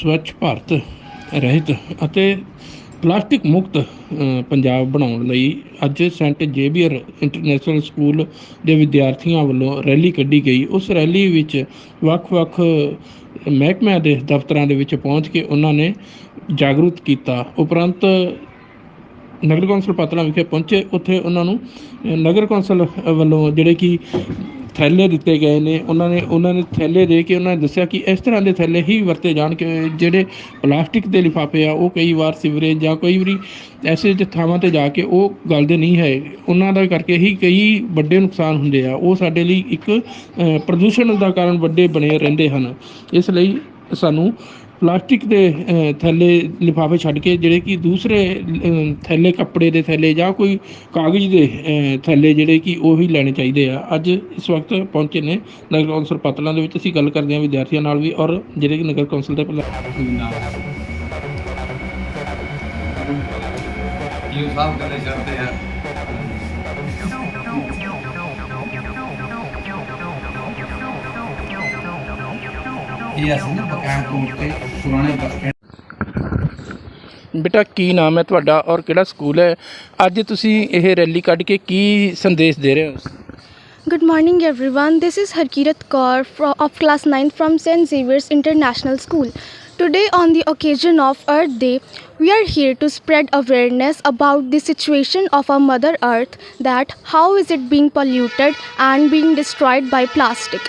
ਸਵੱਛ ਭਾਰਤ ਰਹਿਤ ਅਤੇ ਪਲਾਸਟਿਕ ਮੁਕਤ ਪੰਜਾਬ ਬਣਾਉਣ ਲਈ ਅੱਜ ਸੈਂਟ ਜੇਵੀਅਰ ਇੰਟਰਨੈਸ਼ਨਲ ਸਕੂਲ ਦੇ ਵਿਦਿਆਰਥੀਆਂ ਵੱਲੋਂ ਰੈਲੀ ਕੱਢੀ ਗਈ। ਉਸ ਰੈਲੀ ਵਿੱਚ ਵੱਖ-ਵੱਖ ਮਹਿਕਮਿਆਂ ਦੇ ਦਫ਼ਤਰਾਂ ਦੇ ਵਿੱਚ ਪਹੁੰਚ ਕੇ ਉਹਨਾਂ ਨੇ ਜਾਗਰੂਕ ਕੀਤਾ। ਉਪਰੰਤ ਨਗਰ ਕੌਂਸਲ ਪਾਤਲਾ ਵਿਖੇ ਪਹੁੰਚੇ। ਉੱਥੇ ਉਹਨਾਂ ਨੂੰ ਨਗਰ ਕੌਂਸਲ ਵੱਲੋਂ ਜਿਹੜੇ ਕਿ ਥੈਲੇ ਦਿੱਤੇ ਗਏ ਨੇ, ਉਹਨਾਂ ਨੇ ਉਹਨਾਂ ਨੇ ਥੈਲੇ ਦੇ ਕੇ ਉਹਨਾਂ ਨੇ ਦੱਸਿਆ ਕਿ ਇਸ ਤਰ੍ਹਾਂ ਦੇ ਥੈਲੇ ਹੀ ਵਰਤੇ ਜਾਣ ਕਿ ਜਿਹੜੇ ਪਲਾਸਟਿਕ ਦੇ ਲਿਫਾਫੇ ਆ, ਉਹ ਕਈ ਵਾਰ ਸੀਵਰੇਜ ਜਾਂ ਕੋਈ ਵੀ ਐਸੇ ਥਾਵਾਂ ਤੇ ਜਾ ਕੇ ਉਹ ਗਲਦੇ ਨਹੀਂ ਹੈ। ਉਹਨਾਂ ਦਾ ਕਰਕੇ ਹੀ ਕਈ ਵੱਡੇ ਨੁਕਸਾਨ ਹੁੰਦੇ ਆ। ਉਹ ਸਾਡੇ ਲਈ ਇੱਕ ਪ੍ਰਦੂਸ਼ਣ ਦਾ ਕਾਰਨ ਵੱਡੇ ਬਣੇ ਰਹਿੰਦੇ ਹਨ। ਇਸ ਲਈ ਸਾਨੂੰ ਪਲਾਸਟਿਕ ਦੇ ਅ, ਥੈਲੇ ਲਿਫਾਫੇ ਛੱਡ ਕੇ ਜਿਹੜੇ ਕਿ ਦੂਸਰੇ ਥੈਲੇ ਕੱਪੜੇ ਦੇ ਥੈਲੇ ਜਾਂ ਕੋਈ ਕਾਗਜ਼ ਦੇ ਅ, ਥੈਲੇ ਜਿਹੜੇ ਕਿ ਉਹ ਹੀ ਲੈਣੇ ਚਾਹੀਦੇ ਆ। ਅੱਜ ਇਸ ਵਕਤ ਪਹੁੰਚੇ ਨੇ ਨਗਰ ਕੌਂਸਲ ਪਤਲਾ ਦੇ ਵਿੱਚ। ਅਸੀਂ ਗੱਲ ਕਰਦੇ ਹਾਂ ਵਿਦਿਆਰਥੀਆਂ ਨਾਲ ਵੀ ਔਰ ਜਿਹੜੇ ਕਿ ਨਗਰ ਕੌਂਸਲ ਦੇ ਪ੍ਰਧਾਨ ਇਹ ਕਰਨੇ ਚਾਹਤੇ हैं ਇਹ ਅਸੀਂ ਨਾ ਬਕਾਇਮ ਕੋਲ ਤੇ ਪੁਰਾਣੇ ਬੱਸ ਸਟੈਂਡ ਬੇਟਾ ਕੀ ਨਾਮ ਹੈ ਤੁਹਾਡਾ ਔਰ ਕਿਹੜਾ ਸਕੂਲ ਹੈ ਅੱਜ ਤੁਸੀਂ ਇਹ ਰੈਲੀ ਕੱਢ ਕੇ ਕੀ ਸੰਦੇਸ਼ ਦੇ ਰਹੇ ਹੋ Good morning, everyone. This is Harkirat Kaur fro- of class 9 from St. Xavier's International School. Today, on the occasion of Earth Day, we are here to spread awareness about the situation of our Mother Earth that how is it being polluted and being destroyed by plastic.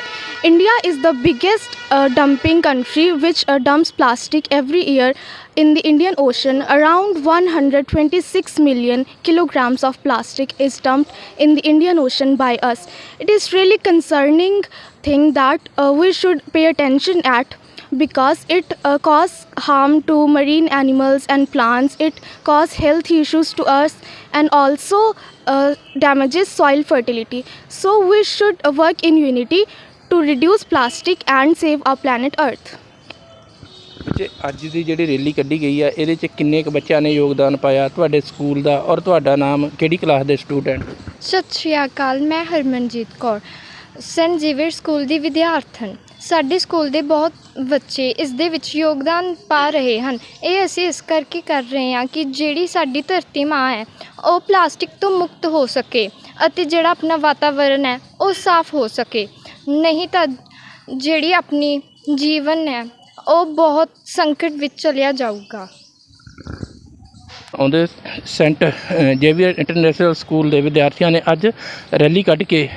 India is the biggest uh, dumping country which uh, dumps plastic every year in the Indian Ocean. Around 126 million kilograms of plastic is dumped in the Indian Ocean by us. It is really concerning thing that uh, we should pay attention at because it uh, cause harm to marine animals and plants it cause health issues to us and also uh, damages soil fertility so we should uh, work in unity to reduce plastic and save our planet earth ਬੱਚੇ ਅੱਜ ਦੀ ਜਿਹੜੀ rally ਕੱਢੀ ਗਈ ਹੈ ਇਹਦੇ 'ਚ ਕਿੰਨੇ ਕੁ ਬੱਚਿਆਂ ਨੇ ਯੋਗਦਾਨ ਪਾਇਆ ਤੁਹਾਡੇ ਸਕੂਲ ਦਾ ਔਰ ਤੁਹਾਡਾ ਨਾਮ ਕਿਹੜੀ ਕਲਾਸ ਦੇ ਸਟੂਡੈਂਟ ਸਤਿ ਸ਼੍ਰੀ ਅਕਾਲ ਮੈਂ Harmanjeet Kaur Saint Xavier school ਦੀ ਵਿਦਿਆਰਥਣ ਸਾਡੇ ਸਕੂਲ ਦੇ ਬਹੁਤ ਬੱਚੇ ਇਸ ਦੇ ਵਿੱਚ ਯੋਗਦਾਨ ਪਾ ਰਹੇ ਹਨ। ਇਹ ਅਸੀਂ ਇਸ ਕਰਕੇ ਕਰ ਰਹੇ ਹਾਂ ਕਿ ਜਿਹੜੀ ਸਾਡੀ ਧਰਤੀ ਮਾਂ ਹੈ, ਉਹ ਪਲਾਸਟਿਕ ਤੋਂ ਮੁਕਤ ਹੋ ਸਕੇ ਅਤੇ ਜਿਹੜਾ ਆਪਣਾ ਵਾਤਾਵਰਨ ਹੈ, ਉਹ ਸਾਫ਼ ਹੋ ਸਕੇ। ਨਹੀਂ ਤਾਂ ਜਿਹੜੀ ਆਪਣੀ ਜੀਵਨ ਹੈ, ਉਹ ਬਹੁਤ ਸੰਕਟ ਵਿੱਚ ਚਲਿਆ ਜਾਊਗਾ। ਆਉਂਦੇ saint uh, Xavier international school ਦੇ ਵਿਦਿਆਰਥੀਆਂ ਨੇ ਅੱਜ ਰੈਲੀ ਕੱਢ ਕੇ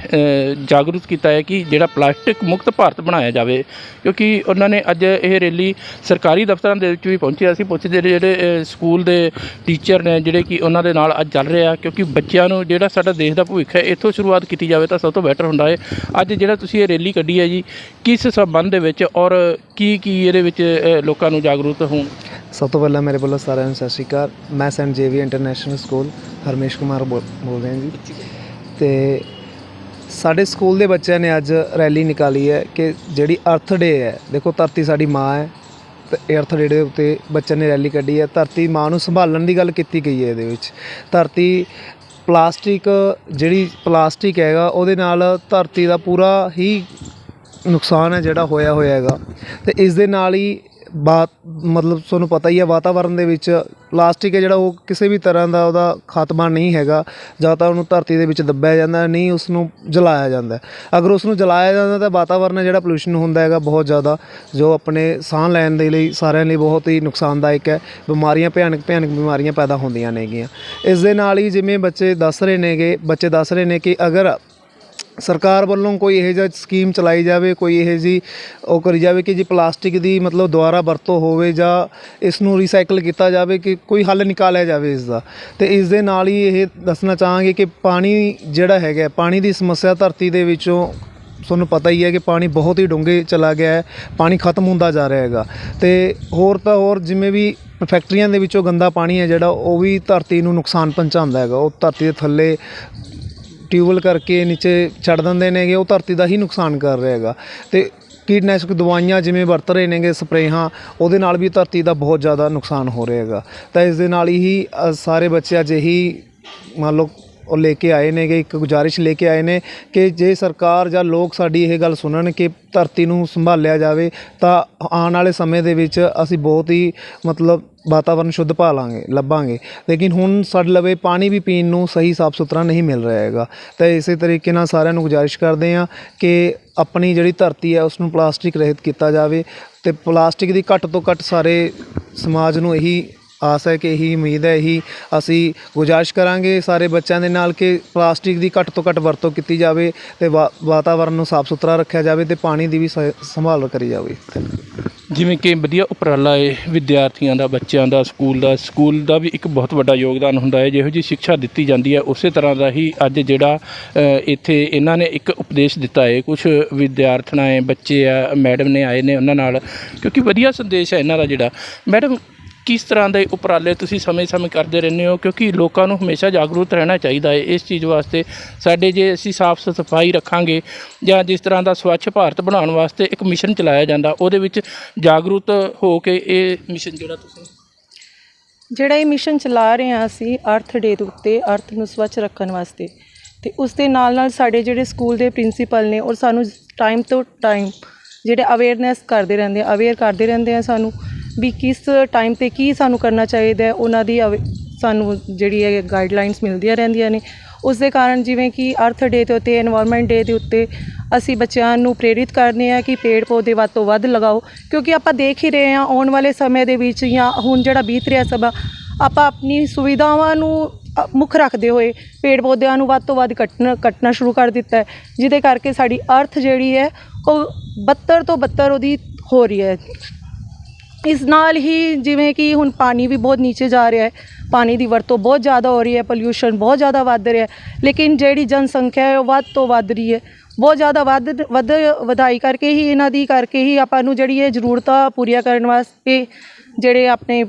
ਜਾਗਰੂਕ ਕੀਤਾ ਹੈ ਕਿ ਜਿਹੜਾ ਪਲਾਸਟਿਕ ਮੁਕਤ ਭਾਰਤ ਬਣਾਇਆ ਜਾਵੇ ਕਿਉਂਕਿ ਉਹਨਾਂ ਨੇ ਅੱਜ ਇਹ ਰੈਲੀ ਸਰਕਾਰੀ ਦਫ਼ਤਰਾਂ ਦੇ ਵਿੱਚ ਵੀ ਪਹੁੰਚੇ ਅਸੀਂ ਪੁੱਛਦੇ ਜਿਹੜੇ ਸਕੂਲ ਦੇ ਟੀਚਰ ਨੇ ਜਿਹੜੇ ਕਿ ਉਹਨਾਂ ਦੇ ਨਾਲ ਅੱਜ ਚੱਲ ਰਿਹਾ ਕਿਉਂਕਿ ਬੱਚਿਆਂ ਨੂੰ ਜਿਹੜਾ ਸਾਡਾ ਦੇਸ਼ ਦਾ ਭਵਿੱਖ ਹੈ ਇੱਥੋਂ ਸ਼ੁਰੂਆਤ ਕੀਤੀ ਜਾਵੇ ਤਾਂ ਸਭ ਤੋਂ ਬੈਟਰ ਹੁੰਦਾ ਹੈ। ਅੱਜ ਜਿਹੜਾ ਤੁਸੀਂ ਇਹ ਰੈਲੀ ਕੱਢੀ ਹੈ ਜੀ ਕਿਸ ਸੰਬੰਧ ਦੇ ਵਿੱਚ ਔਰ ਕੀ ਕੀ ਇਹਦੇ ਵਿੱਚ ਲੋਕਾਂ ਨੂੰ ਜਾਗਰੂਕ ਹੋਣ? ਸਭ ਤੋਂ ਪਹਿਲਾਂ ਮੇਰੇ ਵੱਲੋਂ ਸਾਰਿਆਂ ਨੂੰ ਸਤਿ ਸ਼੍ਰੀ ਅਕਾਲ। ਮੈਂ ਸੈਂਟ ਜੇਵੀ ਇੰਟਰਨੈਸ਼ਨਲ ਸਕੂਲ, ਹਰਮੇਸ਼ ਕੁਮਾਰ ਬੋਲ ਬੋਲ ਰਿਹਾ ਜੀ। ਤੇ ਸਾਡੇ ਸਕੂਲ ਦੇ ਬੱਚਿਆਂ ਨੇ ਅੱਜ ਰੈਲੀ ਨਿਕਾਲੀ ਹੈ ਕਿ ਜਿਹੜੀ ਅਰਥ ਡੇ ਹੈ, ਦੇਖੋ ਧਰਤੀ ਸਾਡੀ ਮਾਂ ਹੈ, ਤੇ ਅਰਥ ਡੇ ਦੇ ਉੱਤੇ ਬੱਚਿਆਂ ਨੇ ਰੈਲੀ ਕੱਢੀ ਹੈ। ਧਰਤੀ ਮਾਂ ਨੂੰ ਸੰਭਾਲਣ ਦੀ ਗੱਲ ਕੀਤੀ ਗਈ ਹੈ ਇਹਦੇ ਵਿੱਚ। ਧਰਤੀ ਪਲਾਸਟਿਕ, ਜਿਹੜੀ ਪਲਾਸਟਿਕ ਹੈਗਾ, ਉਹਦੇ ਨਾਲ ਧਰਤੀ ਦਾ ਪੂਰਾ ਹੀ ਨੁਕਸਾਨ ਹੈ ਜਿਹੜਾ ਹੋਇਆ ਹੋਇਆ ਹੈਗਾ। ਤੇ ਇਸ ਦੇ ਨਾਲ ਹੀ ਬਾਤ, ਮਤਲਬ ਤੁਹਾਨੂੰ ਪਤਾ ਹੀ ਹੈ ਵਾਤਾਵਰਣ ਦੇ ਵਿੱਚ ਪਲਾਸਟਿਕ ਹੈ ਜਿਹੜਾ ਉਹ ਕਿਸੇ ਵੀ ਤਰ੍ਹਾਂ ਦਾ ਉਹਦਾ ਖਾਤਮਾ ਨਹੀਂ ਹੈਗਾ। ਜਾਂ ਤਾਂ ਉਹਨੂੰ ਧਰਤੀ ਦੇ ਵਿੱਚ ਦੱਬਿਆ ਜਾਂਦਾ, ਨਹੀਂ ਉਸ ਨੂੰ ਜਲਾਇਆ ਜਾਂਦਾ। ਅਗਰ ਉਸ ਨੂੰ ਜਲਾਇਆ ਜਾਂਦਾ ਤਾਂ ਵਾਤਾਵਰਣ ਹੈ ਜਿਹੜਾ ਪੋਲੂਸ਼ਨ ਹੁੰਦਾ ਹੈਗਾ ਬਹੁਤ ਜ਼ਿਆਦਾ, ਜੋ ਆਪਣੇ ਸਾਹ ਲੈਣ ਦੇ ਲਈ ਸਾਰਿਆਂ ਲਈ ਬਹੁਤ ਹੀ ਨੁਕਸਾਨਦਾਇਕ ਹੈ। ਬਿਮਾਰੀਆਂ, ਭਿਆਨਕ ਭਿਆਨਕ ਬਿਮਾਰੀਆਂ ਪੈਦਾ ਹੁੰਦੀਆਂ ਨੇਗੀਆਂ। ਇਸ ਦੇ ਨਾਲ ਹੀ ਜਿਵੇਂ ਬੱਚੇ ਦੱਸ ਰਹੇ ਨੇਗੇ, ਬੱਚੇ ਦੱਸ ਰਹੇ ਨੇ ਕਿ ਅਗਰ ਸਰਕਾਰ ਵੱਲੋਂ ਕੋਈ ਇਹੋ ਜਿਹਾ ਸਕੀਮ ਚਲਾਈ ਜਾਵੇ, ਕੋਈ ਇਹੋ ਜੀ ਉਹ ਕਰੀ ਜਾਵੇ ਕਿ ਜੀ ਪਲਾਸਟਿਕ ਦੀ ਮਤਲਬ ਦੁਬਾਰਾ ਵਰਤੋਂ ਹੋਵੇ ਜਾਂ ਇਸ ਨੂੰ ਰੀਸਾਈਕਲ ਕੀਤਾ ਜਾਵੇ ਕਿ ਕੋਈ ਹੱਲ ਨਿਕਾਲਿਆ ਜਾਵੇ ਇਸ ਦਾ ਤੇ ਇਸ ਦੇ ਨਾਲ ਹੀ ਇਹ ਦੱਸਣਾ ਚਾਹਾਂਗੇ ਕਿ ਪਾਣੀ ਜਿਹੜਾ ਹੈਗਾ ਪਾਣੀ ਦੀ ਸਮੱਸਿਆ ਧਰਤੀ ਦੇ ਵਿੱਚੋਂ ਤੁਹਾਨੂੰ ਪਤਾ ਹੀ ਹੈ ਕਿ ਪਾਣੀ ਬਹੁਤ ਹੀ ਡੂੰਘੇ ਚਲਾ ਗਿਆ ਹੈ, ਪਾਣੀ ਖਤਮ ਹੁੰਦਾ ਜਾ ਰਿਹਾ ਹੈਗਾ। ਤੇ ਹੋਰ ਤਾਂ ਹੋਰ ਜਿਵੇਂ ਵੀ ਫੈਕਟਰੀਆਂ ਦੇ ਵਿੱਚੋਂ ਗੰਦਾ ਪਾਣੀ ਹੈ ਜਿਹੜਾ, ਉਹ ਵੀ ਧਰਤੀ ਨੂੰ ਨੁਕਸਾਨ ਪਹੁੰਚਾਉਂਦਾ ਹੈਗਾ। ਉਹ ਧਰਤੀ ਦੇ ਥੱਲੇ ਟਿਊਬਵੈੱਲ ਕਰਕੇ ਨੀਚੇ ਛੱਡ ਦਿੰਦੇ ਨੇਗੇ, ਉਹ ਧਰਤੀ ਦਾ ਹੀ ਨੁਕਸਾਨ ਕਰ ਰਿਹਾ ਹੈਗਾ। ਤੇ ਕੀਟਨਾਸ਼ਕ ਦਵਾਈਆਂ ਜਿਵੇਂ ਵਰਤ ਰਹੇ ਨੇਗੇ, ਸਪਰੇਹਾਂ, ਉਹਦੇ ਨਾਲ ਵੀ ਧਰਤੀ ਦਾ ਬਹੁਤ ਜ਼ਿਆਦਾ ਨੁਕਸਾਨ ਹੋ ਰਿਹਾ ਹੈਗਾ। ਤਾਂ ਇਸ ਦੇ ਨਾਲ ਹੀ ਸਾਰੇ ਬੱਚੇ ਅਜਿਹੀ ਮੰਨ ਲਓ ਉਹ ਲੈ ਕੇ ਆਏ ਨੇਗੇ, ਇੱਕ ਗੁਜ਼ਾਰਿਸ਼ ਲੈ ਕੇ ਆਏ ਨੇ ਕਿ ਜੇ ਸਰਕਾਰ ਜਾਂ ਲੋਕ ਸਾਡੀ ਇਹ ਗੱਲ ਸੁਣਨ ਕਿ ਧਰਤੀ ਨੂੰ ਸੰਭਾਲਿਆ ਜਾਵੇ, ਤਾਂ ਆਉਣ ਵਾਲੇ ਸਮੇਂ ਦੇ ਵਿੱਚ ਅਸੀਂ ਬਹੁਤ ਹੀ ਮਤਲਬ ਵਾਤਾਵਰਨ ਸ਼ੁੱਧ ਪਾ ਲਾਂਗੇ ਲੱਭਾਂਗੇ। ਲੇਕਿਨ ਹੁਣ ਸਾਡੇ ਲਵੇ ਪਾਣੀ ਵੀ ਪੀਣ ਨੂੰ ਸਹੀ ਸਾਫ਼ ਸੁਥਰਾ ਨਹੀਂ ਮਿਲ ਰਿਹਾ ਹੈਗਾ। ਤਾਂ ਇਸੇ ਤਰੀਕੇ ਨਾਲ ਸਾਰਿਆਂ ਨੂੰ ਗੁਜ਼ਾਰਿਸ਼ ਕਰਦੇ ਹਾਂ ਕਿ ਆਪਣੀ ਜਿਹੜੀ ਧਰਤੀ ਹੈ ਉਸ ਨੂੰ ਪਲਾਸਟਿਕ ਰਹਿਤ ਕੀਤਾ ਜਾਵੇ ਤੇ ਪਲਾਸਟਿਕ ਦੀ ਘੱਟ ਤੋਂ ਘੱਟ ਸਾਰੇ ਸਮਾਜ ਨੂੰ ਇਹੀ ਆਸ ਹੈ ਕਿ ਇਹੀ ਉਮੀਦ ਹੈ, ਇਹੀ ਅਸੀਂ ਗੁਜ਼ਾਰਿਸ਼ ਕਰਾਂਗੇ ਸਾਰੇ ਬੱਚਿਆਂ ਦੇ ਨਾਲ ਕਿ ਪਲਾਸਟਿਕ ਦੀ ਘੱਟ ਤੋਂ ਘੱਟ ਵਰਤੋਂ ਕੀਤੀ ਜਾਵੇ ਤੇ ਵਾ- ਵਾਤਾਵਰਨ ਨੂੰ ਸਾਫ਼ ਸੁਥਰਾ ਰੱਖਿਆ ਜਾਵੇ ਤੇ ਪਾਣੀ ਦੀ ਵੀ ਸ- ਸੰਭਾਲ ਕਰੀ ਜਾਵੇ। ਜਿਵੇਂ ਕਿ ਵਧੀਆ ਉਪਰਾਲਾ ਹੈ ਵਿਦਿਆਰਥੀਆਂ ਦਾ, ਬੱਚਿਆਂ ਦਾ, ਸਕੂਲ ਦਾ ਸਕੂਲ ਦਾ ਵੀ ਇੱਕ ਬਹੁਤ ਵੱਡਾ ਯੋਗਦਾਨ ਹੁੰਦਾ ਹੈ, ਜਿਹੋ ਜੀ ਸਿੱਖਿਆ ਦਿੱਤੀ ਜਾਂਦੀ ਹੈ, ਉਸੇ ਤਰ੍ਹਾਂ ਦਾ ਹੀ ਅੱਜ ਜਿਹੜਾ ਇੱਥੇ ਇਹਨਾਂ ਨੇ ਇੱਕ ਉਪਦੇਸ਼ ਦਿੱਤਾ ਹੈ। ਕੁਝ ਵਿਦਿਆਰਥਣਾਂ ਹੈ, ਬੱਚੇ ਆ, ਮੈਡਮ ਨੇ ਆਏ ਨੇ ਉਹਨਾਂ ਨਾਲ, ਕਿਉਂਕਿ ਵਧੀਆ ਸੰਦੇਸ਼ ਹੈ ਇਹਨਾਂ ਦਾ ਜਿਹੜਾ। ਮੈਡਮ ਕਿਸ ਤਰ੍ਹਾਂ ਦੇ ਉਪਰਾਲੇ ਤੁਸੀਂ ਸਮੇਂ-ਸਮੇਂ ਕਰਦੇ ਰਹਿੰਦੇ ਹੋ? ਕਿਉਂਕਿ ਲੋਕਾਂ ਨੂੰ ਹਮੇਸ਼ਾ ਜਾਗਰੂਕ ਰਹਿਣਾ ਚਾਹੀਦਾ ਹੈ ਇਸ ਚੀਜ਼ ਵਾਸਤੇ। ਸਾਡੇ ਜੇ ਅਸੀਂ ਸਾਫ਼ ਸਫ਼ਾਈ ਰੱਖਾਂਗੇ ਜਾਂ ਜਿਸ ਤਰ੍ਹਾਂ ਦਾ ਸਵੱਛ ਭਾਰਤ ਬਣਾਉਣ ਵਾਸਤੇ ਇੱਕ ਮਿਸ਼ਨ ਚਲਾਇਆ ਜਾਂਦਾ, ਉਹਦੇ ਵਿੱਚ ਜਾਗਰੂਕ ਹੋ ਕੇ ਇਹ ਮਿਸ਼ਨ ਜਿਹੜਾ ਤੁਸੀਂ ਜਿਹੜਾ ਇਹ ਮਿਸ਼ਨ ਚਲਾ ਰਹੇ ਹਾਂ ਅਸੀਂ ਅਰਥ ਡੇ ਦੇ ਉੱਤੇ, ਅਰਥ ਨੂੰ ਸਵੱਛ ਰੱਖਣ ਵਾਸਤੇ। ਤੇ ਉਸ ਦੇ ਨਾਲ ਨਾਲ ਸਾਡੇ ਜਿਹੜੇ ਸਕੂਲ ਦੇ ਪ੍ਰਿੰਸੀਪਲ ਨੇ ਔਰ ਸਾਨੂੰ ਟਾਈਮ ਤੋਂ ਟਾਈਮ ਜਿਹੜੇ ਅਵੇਅਰਨੈਸ ਕਰਦੇ ਰਹਿੰਦੇ ਆ ਅਵੇਅਰ ਕਰਦੇ ਰਹਿੰਦੇ ਆ ਸਾਨੂੰ। ਵੀ ਕਿਸ ਟਾਈਮ ਤੇ ਕੀ ਸਾਨੂੰ ਕਰਨਾ ਚਾਹੀਦਾ ਹੈ, ਉਹਨਾਂ ਦੀ ਸਾਨੂੰ ਜਿਹੜੀ ਹੈ ਗਾਈਡਲਾਈਨਸ ਮਿਲਦੀਆਂ ਰਹਿੰਦੀਆਂ ਨੇ। ਉਸ ਦੇ ਕਾਰਨ ਜਿਵੇਂ ਕਿ ਅਰਥ ਡੇ ਦੇ ਉੱਤੇ এনवायरमेंट ਡੇ ਦੇ ਉੱਤੇ ਅਸੀਂ ਬੱਚਿਆਂ ਨੂੰ ਪ੍ਰੇਰਿਤ ਕਰਦੇ ਆ ਕਿ ਪੇੜ ਪੌਦੇ ਵੱਧ ਤੋਂ ਵੱਧ ਲਗਾਓ, ਕਿਉਂਕਿ ਆਪਾਂ ਦੇਖ ਹੀ ਰਹੇ ਆ ਆਉਣ ਵਾਲੇ ਸਮੇਂ ਦੇ ਵਿੱਚ ਜਾਂ ਹੁਣ ਜਿਹੜਾ ਬੀਤ ਰਿਹਾ ਸਮਾਂ, ਆਪਾਂ ਆਪਣੀ ਸੁਵਿਧਾਵਾਂ ਨੂੰ ਮੁੱਖ ਰੱਖਦੇ ਹੋਏ ਪੇੜ ਪੌਦਿਆਂ ਨੂੰ ਵੱਧ ਤੋਂ ਵੱਧ ਕੱਟਣਾ ਕੱਟਣਾ ਸ਼ੁਰੂ ਕਰ ਦਿੱਤਾ ਹੈ। ਜਿਹਦੇ ਕਰਕੇ ਸਾਡੀ ਅਰਥ ਜਿਹੜੀ ਹੈ, ਉਹ ਬੱਤਰ ਤੋਂ ਬੱਤਰ ਉਹਦੀ ਹੋ ਰਹੀ ਹੈ। ਇਸ ਨਾਲ ਹੀ ਜਿਵੇਂ ਕਿ ਹੁਣ ਪਾਣੀ ਵੀ ਬਹੁਤ ਨੀਚੇ ਜਾ ਰਿਹਾ ਹੈ, ਪਾਣੀ ਦੀ ਵਰਤੋਂ ਬਹੁਤ ਜ਼ਿਆਦਾ ਹੋ ਰਹੀ ਹੈ ਪੋਲਿਊਸ਼ਨ ਬਹੁਤ ਜ਼ਿਆਦਾ ਵੱਧ ਰਿਹਾ ਲੇਕਿਨ ਜਿਹੜੀ ਜਨਸੰਖਿਆ ਹੈ ਉਹ ਵੱਧ ਤੋਂ ਵੱਧ ਰਹੀ ਹੈ। ਬਹੁਤ ਜ਼ਿਆਦਾ ਵੱਧ ਵੱਧ ਵਧਾਈ ਕਰਕੇ ਹੀ ਇਹਨਾਂ ਦੀ ਕਰਕੇ ਹੀ ਆਪਾਂ ਨੂੰ ਜਿਹੜੀ ਇਹ ਜ਼ਰੂਰਤਾਂ ਪੂਰੀਆਂ ਕਰਨ ਵਾਸਤੇ ਜਿਹੜੇ ਆਪਣੇ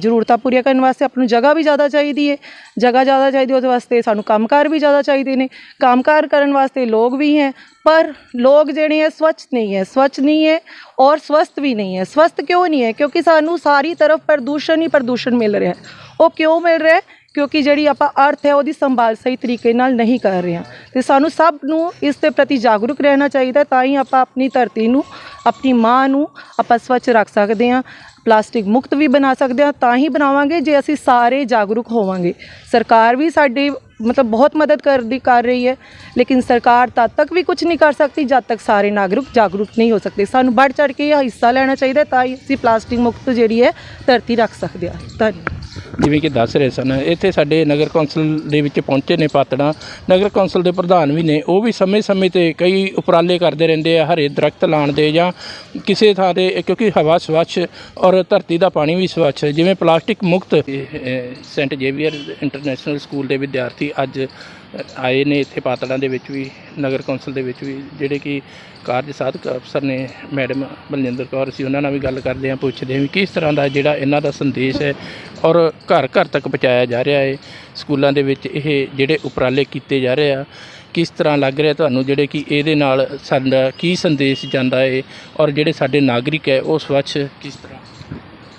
ਜ਼ਰੂਰਤਾਂ ਪੂਰੀਆਂ ਕਰਨ ਵਾਸਤੇ ਆਪਾਂ ਨੂੰ ਜਗ੍ਹਾ ਵੀ ਜ਼ਿਆਦਾ ਚਾਹੀਦੀ ਹੈ ਜਗ੍ਹਾ ਜ਼ਿਆਦਾ ਚਾਹੀਦੀ ਉਹਦੇ ਵਾਸਤੇ ਸਾਨੂੰ ਕੰਮਕਾਰ ਵੀ ਜ਼ਿਆਦਾ ਚਾਹੀਦੇ ਨੇ। ਕੰਮਕਾਰ ਕਰਨ ਵਾਸਤੇ ਲੋਕ ਵੀ ਹੈ, ਪਰ ਲੋਕ ਜਿਹੜੇ ਹੈ ਸਵੱਛ ਨਹੀਂ ਹੈ। ਸਵੱਛ ਨਹੀਂ ਹੈ ਔਰ ਸਵਸਥ ਵੀ ਨਹੀਂ ਹੈ। ਸਵਸਥ ਕਿਉਂ ਨਹੀਂ ਹੈ? ਕਿਉਂਕਿ ਸਾਨੂੰ ਸਾਰੀ ਤਰਫ ਪ੍ਰਦੂਸ਼ਣ ਹੀ ਪ੍ਰਦੂਸ਼ਣ ਮਿਲ ਰਿਹਾ ਹੈ। ਉਹ ਕਿਉਂ ਮਿਲ ਰਿਹਾ ਹੈ? ਕਿਉਂਕਿ ਜਿਹੜੀ ਆਪਾਂ ਅਰਥ ਹੈ ਉਹਦੀ ਸੰਭਾਲ ਸਹੀ ਤਰੀਕੇ ਨਾਲ ਨਹੀਂ ਕਰ ਰਹੇ ਹਾਂ। ਤੇ ਸਾਨੂੰ ਸਭ ਨੂੰ ਇਸ ਦੇ ਪ੍ਰਤੀ ਜਾਗਰੂਕ ਰਹਿਣਾ ਚਾਹੀਦਾ ਤਾਂ ਹੀ ਆਪਾਂ ਆਪਣੀ ਧਰਤੀ ਨੂੰ, ਆਪਣੀ ਮਾਂ ਨੂੰ ਆਪਾਂ ਸਵੱਛ ਰੱਖ ਸਕਦੇ ਹਾਂ, ਪਲਾਸਟਿਕ ਮੁਕਤ ਵੀ ਬਣਾ ਸਕਦੇ ਹਾਂ, ਤਾਂ ਹੀ ਬਣਾਵਾਂਗੇ ਜੇ ਅਸੀਂ ਸਾਰੇ ਜਾਗਰੂਕ ਹੋਵਾਂਗੇ। ਸਰਕਾਰ ਵੀ ਸਾਡੇ ਮਤਲਬ ਬਹੁਤ ਮਦਦ ਕਰਦੀ, ਕਰ ਰਹੀ ਹੈ, ਲੇਕਿਨ ਸਰਕਾਰ ਤਦ ਤੱਕ ਵੀ ਕੁਝ ਨਹੀਂ ਕਰ ਸਕਦੀ ਜਦ ਤੱਕ ਸਾਰੇ ਨਾਗਰਿਕ ਜਾਗਰੂਕ ਨਹੀਂ ਹੋ ਸਕਦੇ। ਸਾਨੂੰ ਵੱਧ ਚੜ ਕੇ ਇਹ ਹਿੱਸਾ ਲੈਣਾ ਚਾਹੀਦਾ ਤਾਂ ਹੀ ਅਸੀਂ ਪਲਾਸਟਿਕ ਮੁਕਤ ਜਿਹੜੀ ਹੈ ਧਰਤੀ ਰੱਖ ਸਕਦੇ ਹਾਂ। ਧੰਨਵਾਦ। ਜਿਵੇਂ ਕਿ ਦੱਸ ਰਹੇ ਸਨ, ਇੱਥੇ ਸਾਡੇ ਨਗਰ ਕੌਂਸਲ ਦੇ ਵਿੱਚ ਪਹੁੰਚੇ ਨੇ ਪਾਤੜਾਂ। ਨਗਰ ਕੌਂਸਲ ਦੇ ਪ੍ਰਧਾਨ ਵੀ ਨੇ, ਉਹ ਵੀ ਸਮੇਂ-ਸਮੇਂ ਤੇ ਕਈ ਉਪਰਾਲੇ ਕਰਦੇ ਰਹਿੰਦੇ ਆ, ਹਰੇ ਦਰਖਤ ਲਾਉਣ ਦੇ ਜਾਂ ਕਿਸੇ ਥਾਂ ਤੇ, ਕਿਉਂਕਿ ਹਵਾ ਸਵੱਛ ਔਰ ਧਰਤੀ ਦਾ ਪਾਣੀ ਵੀ ਸਵੱਛ, ਜਿਵੇਂ ਪਲਾਸਟਿਕ ਮੁਕਤ ਸੈਂਟ ਜੇਵੀਅਰ ਇੰਟਰਨੈਸ਼ਨਲ ਸਕੂਲ ਦੇ ਵਿਦਿਆਰਥੀ ਅੱਜ ਆਏ ਨੇ ਇੱਥੇ ਪਾਤੜਾਂ ਦੇ ਵਿੱਚ ਵੀ, ਨਗਰ ਕੌਂਸਲ ਦੇ ਵਿੱਚ ਵੀ, ਜਿਹੜੇ ਕਿ ਕਾਰਜ ਸਾਧਕ ਅਫਸਰ ਨੇ, ਮੈਡਮ ਬਲਜਿੰਦਰ ਕੌਰ ਸੀ ਉਹਨਾਂ ਨਾਲ ਵੀ ਗੱਲ ਕਰਦੇ ਹਾਂ, ਪੁੱਛਦੇ ਹਾਂ ਵੀ ਕਿਸ ਤਰ੍ਹਾਂ ਦਾ ਜਿਹੜਾ ਇਹਨਾਂ ਦਾ ਸੰਦੇਸ਼ ਹੈ ਔਰ ਘਰ ਘਰ ਤੱਕ ਪਹੁੰਚਾਇਆ ਜਾ ਰਿਹਾ ਹੈ, ਸਕੂਲਾਂ ਦੇ ਵਿੱਚ ਇਹ ਜਿਹੜੇ ਉਪਰਾਲੇ ਕੀਤੇ ਜਾ ਰਹੇ ਆ, ਕਿਸ ਤਰ੍ਹਾਂ ਲੱਗ ਰਿਹਾ ਤੁਹਾਨੂੰ ਜਿਹੜੇ ਕਿ ਇਹਦੇ ਨਾਲ ਸਾਡਾ ਕੀ ਸੰਦੇਸ਼ ਜਾਂਦਾ ਹੈ ਔਰ ਜਿਹੜੇ ਸਾਡੇ ਨਾਗਰਿਕ ਹੈ ਉਹ ਸਵੱਛ ਕਿਸ ਤਰ੍ਹਾਂ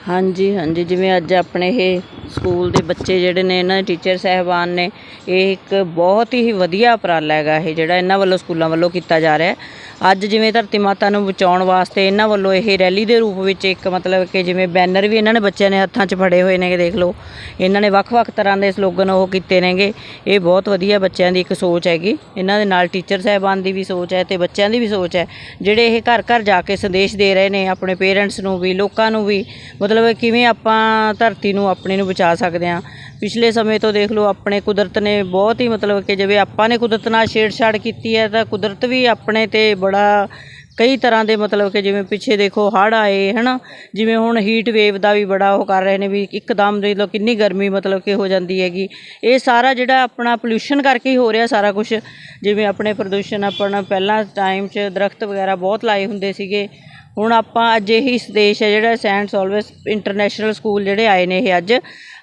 ਹਾਂਜੀ ਹਾਂਜੀ। ਜਿਵੇਂ ਅੱਜ ਆਪਣੇ ਇਹ ਸਕੂਲ ਦੇ ਬੱਚੇ ਜਿਹੜੇ ਨੇ ਇਹਨਾਂ ਦੇ ਟੀਚਰ ਸਾਹਿਬਾਨ ਨੇ, ਇਹ ਇੱਕ ਬਹੁਤ ਹੀ ਵਧੀਆ ਉਪਰਾਲਾ ਹੈਗਾ ਇਹ ਜਿਹੜਾ ਇਹਨਾਂ ਵੱਲੋਂ ਸਕੂਲਾਂ ਵੱਲੋਂ ਕੀਤਾ ਜਾ ਰਿਹਾ ਅੱਜ ਜਿਵੇਂ ਧਰਤੀ ਮਾਤਾ ਨੂੰ ਬਚਾਉਣ ਵਾਸਤੇ ਇਹਨਾਂ ਵੱਲੋਂ ਇਹ ਰੈਲੀ ਦੇ ਰੂਪ ਵਿੱਚ ਇੱਕ ਮਤਲਬ ਕਿ ਜਿਵੇਂ ਬੈਨਰ ਵੀ ਇਹਨਾਂ ਨੇ ਬੱਚਿਆਂ ਨੇ ਹੱਥਾਂ 'ਚ ਫੜੇ ਹੋਏ ਨੇਗੇ, ਦੇਖ ਲਓ। ਇਹਨਾਂ ਨੇ ਵੱਖ-ਵੱਖ ਤਰ੍ਹਾਂ ਦੇ ਸਲੋਗਨ ਉਹ ਕੀਤੇ ਨੇਗੇ। ਇਹ ਬਹੁਤ ਵਧੀਆ ਬੱਚਿਆਂ ਦੀ ਇੱਕ ਸੋਚ ਹੈਗੀ। ਇਹਨਾਂ ਦੇ ਨਾਲ ਟੀਚਰ ਸਹਿਬਾਨ ਦੀ ਵੀ ਸੋਚ ਹੈ ਤੇ ਬੱਚਿਆਂ ਦੀ ਵੀ ਸੋਚ ਹੈ। ਜਿਹੜੇ ਇਹ ਘਰ ਘਰ ਜਾ ਕੇ ਸੰਦੇਸ਼ ਦੇ ਰਹੇ ਨੇ, ਆਪਣੇ ਪੇਰੈਂਟਸ ਨੂੰ ਵੀ, ਲੋਕਾਂ ਨੂੰ ਵੀ, ਮਤਲਬ ਕਿਵੇਂ ਆਪਾਂ ਧਰਤੀ ਨੂੰ ਆਪਣੇ ਨੂੰ ਬਚਾ ਸਕਦੇ ਹਾਂ। ਪਿਛਲੇ ਸਮੇਂ ਤੋਂ ਦੇਖ ਲਓ, ਆਪਣੇ ਕੁਦਰਤ ਨੇ ਬਹੁਤ ਹੀ ਮਤਲਬ ਕਿ ਜਿਵੇਂ ਆਪਾਂ ਨੇ ਕੁਦਰਤ ਨਾਲ ਛੇੜਛਾੜ ਕੀਤੀ ਹੈ, ਤਾਂ ਕੁਦਰਤ ਵੀ ਆਪਣੇ ਤੇ ਬੜਾ ਕਈ ਤਰ੍ਹਾਂ ਦੇ ਮਤਲਬ ਕਿ ਜਿਵੇਂ ਪਿੱਛੇ ਦੇਖੋ ਹੜ੍ਹ ਆਏ, ਹਨਾ? ਜਿਵੇਂ ਹੁਣ ਹੀਟ ਵੇਵ ਦਾ ਵੀ ਬੜਾ ਉਹ ਕਰ ਰਹੇ ਨੇ ਵੀ ਇੱਕਦਮ ਦੇਖ ਲਓ ਕਿੰਨੀ ਗਰਮੀ ਮਤਲਬ ਕਿ ਹੋ ਜਾਂਦੀ ਹੈਗੀ। ਇਹ ਸਾਰਾ ਜਿਹੜਾ ਆਪਣਾ ਪੋਲਿਊਸ਼ਨ ਕਰਕੇ ਹੀ ਹੋ ਰਿਹਾ ਸਾਰਾ ਕੁਝ ਜਿਵੇਂ ਆਪਣੇ ਪ੍ਰਦੂਸ਼ਣ ਆਪਣਾ ਪਹਿਲਾਂ ਟਾਈਮ 'ਚ ਦਰਖਤ ਵਗੈਰਾ ਬਹੁਤ ਲਾਏ ਹੁੰਦੇ ਸੀਗੇ। ਹੁਣ ਆਪਾਂ ਅੱਜ ਇਹੀ ਦੇਸ਼ ਹੈ ਜਿਹੜਾ ਸੈਂਟ ਸੋਲਵੇਸ ਇੰਟਰਨੈਸ਼ਨਲ ਸਕੂਲ ਜਿਹੜੇ ਆਏ ਨੇ ਇਹ ਅੱਜ।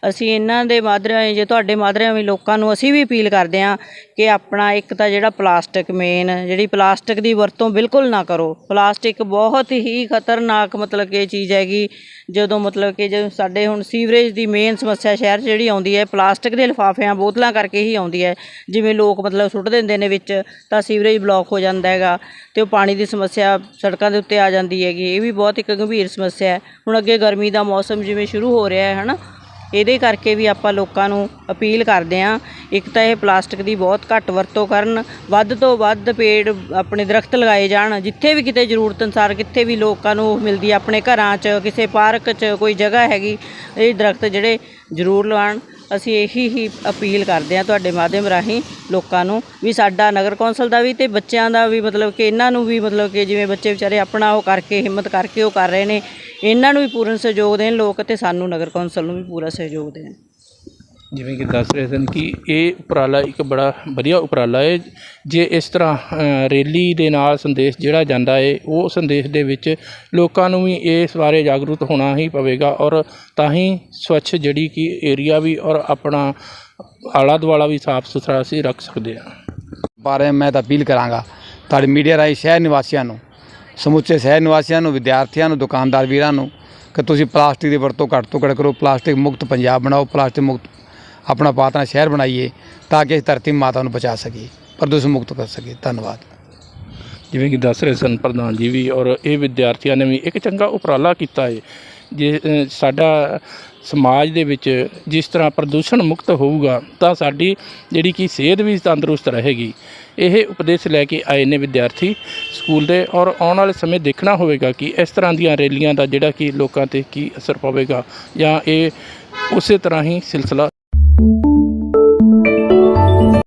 ਅਸੀਂ ਇਹਨਾਂ ਦੇ ਮਾਧਰਿਆਂ ਜੇ ਤੁਹਾਡੇ ਮਾਧਰਿਆਂ ਵੀ ਲੋਕਾਂ ਨੂੰ ਅਸੀਂ ਵੀ ਅਪੀਲ ਕਰਦੇ ਹਾਂ ਕਿ ਆਪਣਾ ਇੱਕ ਤਾਂ ਜਿਹੜਾ ਪਲਾਸਟਿਕ ਮੇਨ ਜਿਹੜੀ ਪਲਾਸਟਿਕ ਦੀ ਵਰਤੋਂ ਬਿਲਕੁਲ ਨਾ ਕਰੋ। ਪਲਾਸਟਿਕ ਬਹੁਤ ਹੀ ਖਤਰਨਾਕ ਮਤਲਬ ਕਿ ਚੀਜ਼ ਹੈਗੀ, ਜਦੋਂ ਮਤਲਬ ਕਿ ਜਦੋਂ ਸਾਡੇ ਹੁਣ ਸੀਵਰੇਜ ਦੀ ਮੇਨ ਸਮੱਸਿਆ ਸ਼ਹਿਰ 'ਚ ਜਿਹੜੀ ਆਉਂਦੀ ਹੈ, ਪਲਾਸਟਿਕ ਦੇ ਲਿਫਾਫਿਆਂ, ਬੋਤਲਾਂ ਕਰਕੇ ਹੀ ਆਉਂਦੀ ਹੈ। ਜਿਵੇਂ ਲੋਕ ਮਤਲਬ ਸੁੱਟ ਦਿੰਦੇ ਨੇ ਵਿੱਚ, ਤਾਂ ਸੀਵਰੇਜ ਬਲੌਕ ਹੋ ਜਾਂਦਾ ਹੈਗਾ ਤੇ ਉਹ ਪਾਣੀ ਦੀ ਸਮੱਸਿਆ ਸੜਕਾਂ ਦੇ ਉੱਤੇ ਆ ਜਾਂਦੀ ਹੈਗੀ, ਇਹ ਵੀ ਬਹੁਤ ਇੱਕ ਗੰਭੀਰ ਸਮੱਸਿਆ ਹੈ। ਹੁਣ ਅੱਗੇ ਗਰਮੀ ਦਾ ਮੌਸਮ ਜਿਵੇਂ ਸ਼ੁਰੂ ਹੋ ਰਿਹਾ ਹੈ, ਹਨਾ? ਇਹਦੇ ਕਰਕੇ ਵੀ ਆਪਾਂ ਲੋਕਾਂ ਨੂੰ ਅਪੀਲ ਕਰਦੇ ਹਾਂ। ਇੱਕ ਤਾਂ ਇਹ ਪਲਾਸਟਿਕ ਦੀ ਬਹੁਤ ਘੱਟ ਵਰਤੋਂ ਕਰਨ, ਵੱਧ ਤੋਂ ਵੱਧ ਪੇੜ ਆਪਣੇ ਦਰਖਤ ਲਗਾਏ ਜਾਣ, ਜਿੱਥੇ ਵੀ ਕਿਤੇ ਜ਼ਰੂਰਤ ਅਨੁਸਾਰ ਕਿੱਥੇ ਵੀ ਲੋਕਾਂ ਨੂੰ ਮਿਲਦੀ ਆਪਣੇ ਘਰਾਂ 'ਚ, ਕਿਸੇ ਪਾਰਕ 'ਚ ਕੋਈ ਜਗ੍ਹਾ ਹੈਗੀ, ਇਹ ਦਰਖਤ ਜਿਹੜੇ ਜ਼ਰੂਰ ਲਵਾਉਣ। ਅਸੀਂ ਇਹੀ ਹੀ ਅਪੀਲ ਕਰਦੇ ਹਾਂ ਤੁਹਾਡੇ ਮਾਧਿਅਮ ਰਾਹੀਂ ਲੋਕਾਂ ਨੂੰ ਵੀ ਸਾਡਾ ਨਗਰ ਕੌਂਸਲ ਦਾ ਵੀ ਤੇ ਬੱਚਿਆਂ ਦਾ ਵੀ ਮਤਲਬ ਕਿ ਇਹਨਾਂ ਨੂੰ ਵੀ ਮਤਲਬ ਕਿ ਜਿਵੇਂ ਬੱਚੇ ਵਿਚਾਰੇ ਆਪਣਾ ਉਹ ਕਰਕੇ, ਹਿੰਮਤ ਕਰਕੇ ਉਹ ਕਰ ਰਹੇ ਨੇ, ਇਹਨਾਂ ਨੂੰ ਵੀ ਪੂਰਨ ਸਹਿਯੋਗ ਦੇਣ, ਲੋਕ ਤੇ ਸਾਨੂੰ ਨਗਰ ਕੌਂਸਲ ਨੂੰ ਵੀ ਪੂਰਾ ਸਹਿਯੋਗ ਦੇਣ। ਜਿਵੇਂ ਕਿ ਦੱਸ ਰਹੇ ਸਨ ਕਿ ਇਹ ਉਪਰਾਲਾ ਇੱਕ ਬੜਾ ਵਧੀਆ ਉਪਰਾਲਾ ਹੈ। ਜੇ ਇਸ ਤਰ੍ਹਾਂ ਰੈਲੀ ਦੇ ਨਾਲ ਸੰਦੇਸ਼ ਜਿਹੜਾ ਜਾਂਦਾ ਹੈ, ਉਹ ਸੰਦੇਸ਼ ਦੇ ਵਿੱਚ ਲੋਕਾਂ ਨੂੰ ਵੀ ਇਸ ਬਾਰੇ ਜਾਗਰੂਕ ਹੋਣਾ ਹੀ ਪਵੇਗਾ ਔਰ ਤਾਂ ਹੀ ਸਵੱਛ ਜਿਹੜੀ ਕਿ ਏਰੀਆ ਵੀ ਔਰ ਆਪਣਾ ਆਲਾ ਦੁਆਲਾ ਵੀ ਸਾਫ਼ ਸੁਥਰਾ ਅਸੀਂ ਰੱਖ ਸਕਦੇ ਹਾਂ। ਬਾਰੇ ਮੈਂ ਤਾਂ ਅਪੀਲ ਕਰਾਂਗਾ ਤੁਹਾਡੇ ਮੀਡੀਆ ਰਾਹੀਂ ਸ਼ਹਿਰ ਨਿਵਾਸੀਆਂ ਨੂੰ, ਸਮੁੱਚੇ ਸ਼ਹਿਰ ਨਿਵਾਸੀਆਂ ਨੂੰ, ਵਿਦਿਆਰਥੀਆਂ ਨੂੰ, ਦੁਕਾਨਦਾਰ ਵੀਰਾਂ ਨੂੰ ਕਿ ਤੁਸੀਂ ਪਲਾਸਟਿਕ ਦੀ ਵਰਤੋਂ ਘੱਟ ਤੋਂ ਘੱਟ ਕਰੋ, ਪਲਾਸਟਿਕ ਮੁਕਤ ਪੰਜਾਬ ਬਣਾਓ, ਪਲਾਸਟਿਕ ਮੁਕਤ ਆਪਣਾ ਪਾਤਨਾ ਸ਼ਹਿਰ ਬਣਾਈਏ ਤਾਂ ਕਿ ਇਸ ਧਰਤੀ ਮਾਤਾ ਨੂੰ ਬਚਾ ਸਕੀਏ ਪ੍ਰਦੂਸ਼ਣ ਮੁਕਤ ਕਰ ਸਕੀਏ। ਧੰਨਵਾਦ। ਜਿਵੇਂ ਕਿ ਦੱਸ ਰਹੇ ਸਨ ਪ੍ਰਧਾਨ ਜੀ ਵੀ ਔਰ ਇਹ ਵਿਦਿਆਰਥੀਆਂ ਨੇ ਵੀ ਇੱਕ ਚੰਗਾ ਉਪਰਾਲਾ ਕੀਤਾ ਹੈ ਜੇ ਅ, ਸਾਡਾ ਸਮਾਜ ਦੇ ਵਿੱਚ ਜਿਸ ਤਰ੍ਹਾਂ ਪ੍ਰਦੂਸ਼ਣ ਮੁਕਤ ਹੋਊਗਾ ਤਾਂ ਸਾਡੀ ਜਿਹੜੀ ਕਿ ਸਿਹਤ ਵੀ ਤੰਦਰੁਸਤ ਰਹੇਗੀ। ਇਹ ਉਪਦੇਸ਼ ਲੈ ਕੇ ਆਏ ਨੇ ਵਿਦਿਆਰਥੀ ਸਕੂਲ ਦੇ ਔਰ ਆਉਣ ਵਾਲੇ ਸਮੇਂ ਦੇਖਣਾ ਹੋਵੇਗਾ ਕਿ ਇਸ ਤਰ੍ਹਾਂ ਦੀਆਂ ਰੈਲੀਆਂ ਦਾ ਜਿਹੜਾ ਕਿ ਲੋਕਾਂ ਤੇ ਕੀ ਅਸਰ ਪਵੇਗਾ ਜਾਂ ਇਹ ਉਸੇ ਤਰ੍ਹਾਂ ਹੀ ਸਿਲਸਿਲਾ Thank you.